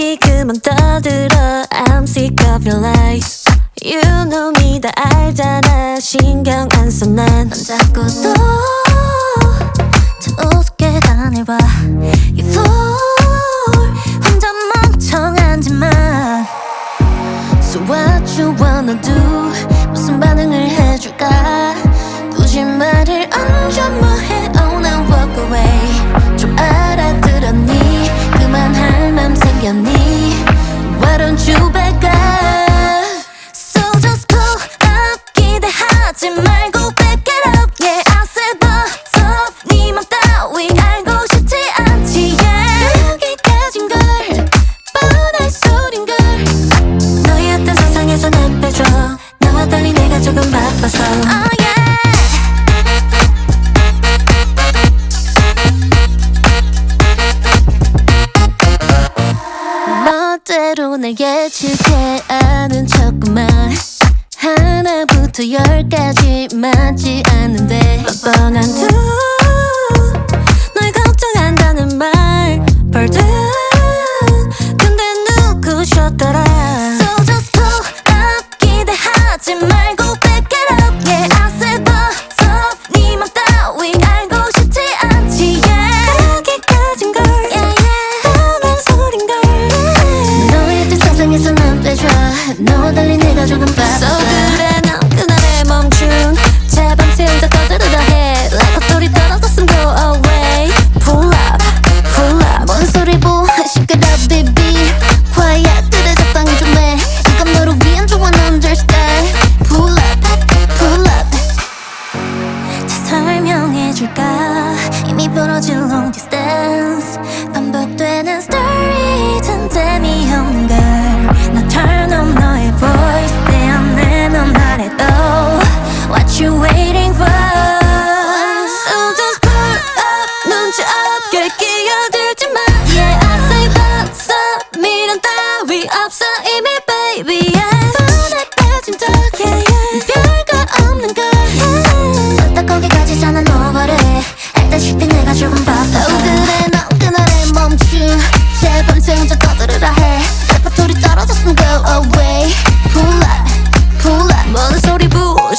맘 떠들어 I'm sick of your lies You know me 다 알잖아 신경 안 써난 자꾸 또 우습게 다내봐 You fool 혼자 멍청한 짓만 So what you wanna do 무슨 반응을 해줄까 굳이 말을 얹 있어서. oh, yeah. 멋대로 날 예측해 아는 척만. 하나부터 열까지 맞지 않는데. 뻔뻔한 두널 걱정한다는 말. 벌들 해 레퍼토리 떨어졌으면 go away Pull up, pull up 뭔 소리 부